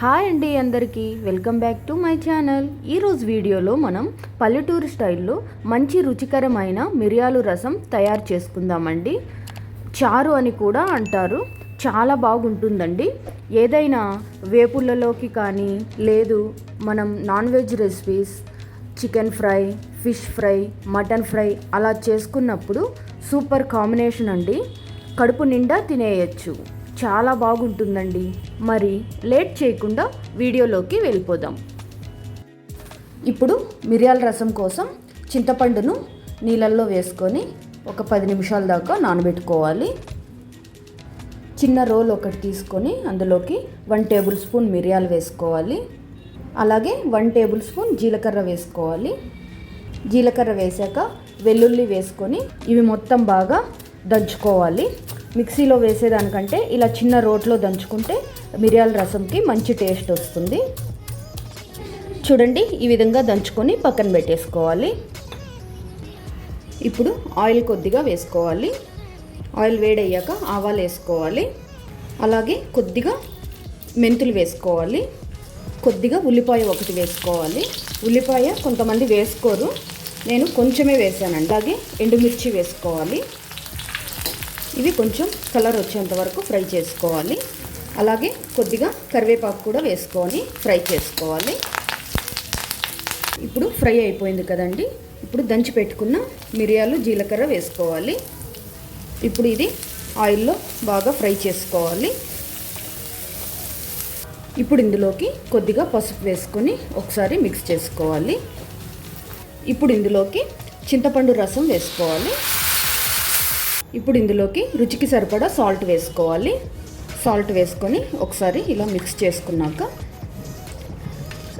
Hi అండి అందరికీ. Welcome back to my channel. ఈరోజు వీడియోలో మనం పల్లెటూరు స్టైల్లో మంచి రుచికరమైన మిరియాలు రసం తయారు చేసుకుందామండి. చారు అని కూడా అంటారు. చాలా బాగుంటుందండి. ఏదైనా వేపుళ్ళలోకి కానీ లేదు మనం non veg recipes chicken fry fish fry mutton fry అలా చేసుకున్నప్పుడు సూపర్ కాంబినేషన్ అండి. కడుపు నిండా తినేయచ్చు. చాలా బాగుంటుందండి. మరి లేట్ చేయకుండా వీడియోలోకి వెళ్ళిపోదాం. ఇప్పుడు మిరియాల రసం కోసం చింతపండును నీళ్ళల్లో వేసుకొని ఒక పది నిమిషాల దాకా నానబెట్టుకోవాలి. చిన్న రోల్ ఒకటి తీసుకొని అందులోకి వన్ టేబుల్ స్పూన్ మిరియాలు వేసుకోవాలి. అలాగే వన్ టేబుల్ స్పూన్ జీలకర్ర వేసుకోవాలి. జీలకర్ర వేసాక వెల్లుల్లి వేసుకొని ఇవి మొత్తం బాగా దంచుకోవాలి. మిక్సీలో వేసేదానికంటే ఇలా చిన్న రోట్లో దంచుకుంటే మిరియాల రసంకి మంచి టేస్ట్ వస్తుంది. చూడండి ఈ విధంగా దంచుకొని పక్కన పెట్టేసుకోవాలి. ఇప్పుడు ఆయిల్ కొద్దిగా వేసుకోవాలి. ఆయిల్ వేడయ్యాక ఆవాలు వేసుకోవాలి. అలాగే కొద్దిగా మెంతులు వేసుకోవాలి. కొద్దిగా ఉల్లిపాయ ఒకటి వేసుకోవాలి. ఉల్లిపాయ కొంతమంది వేసుకోరు. నేను కొంచెమే వేసానండి అలాగే ఎండుమిర్చి వేసుకోవాలి. ఇవి కొంచెం కలర్ వచ్చేంత వరకు ఫ్రై చేసుకోవాలి. అలాగే కొద్దిగా కరివేపాకు కూడా వేసుకొని ఫ్రై చేసుకోవాలి. ఇప్పుడు ఫ్రై అయిపోయింది కదండి. ఇప్పుడు దంచి పెట్టుకున్న మిరియాలు జీలకర్ర వేసుకోవాలి. ఇప్పుడు ఇది ఆయిల్లో బాగా ఫ్రై చేసుకోవాలి. ఇప్పుడు ఇందులోకి కొద్దిగా పసుపు వేసుకొని ఒకసారి మిక్స్ చేసుకోవాలి. ఇప్పుడు ఇందులోకి చింతపండు రసం వేసుకోవాలి. ఇప్పుడు ఇందులోకి రుచికి సరిపడా సాల్ట్ వేసుకోవాలి. సాల్ట్ వేసుకొని ఒకసారి ఇలా మిక్స్ చేసుకున్నాక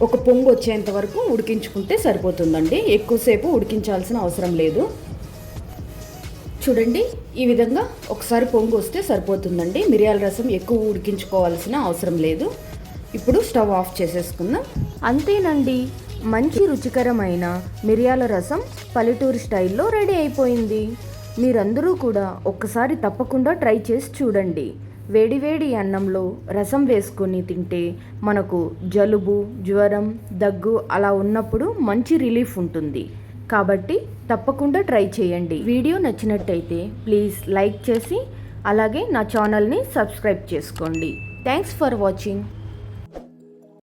ఒక పొంగు వచ్చేంత వరకు ఉడికించుకుంటే సరిపోతుందండి. ఎక్కువసేపు ఉడికించాల్సిన అవసరం లేదు. చూడండి ఈ విధంగా ఒకసారి పొంగు వస్తే సరిపోతుందండి. మిరియాల రసం ఎక్కువ ఉడికించుకోవాల్సిన అవసరం లేదు. ఇప్పుడు స్టవ్ ఆఫ్ చేసేసుకుందాం. అంతేనండి మంచి రుచికరమైన మిరియాల రసం పల్లెటూరు స్టైల్లో రెడీ అయిపోయింది. మీరందరూ కూడా ఒక్కసారి తప్పకుండా ట్రై చేసి చూడండి. వేడివేడి అన్నంలో రసం వేసుకొని తింటే మనకు జలుబు జ్వరం దగ్గు అలా ఉన్నప్పుడు మంచి రిలీఫ్ ఉంటుంది. కాబట్టి తప్పకుండా ట్రై చేయండి. వీడియో నచ్చినట్టయితే ప్లీజ్ లైక్ చేసి అలాగే నా ఛానల్ని సబ్స్క్రైబ్ చేసుకోండి. Thanks for watching.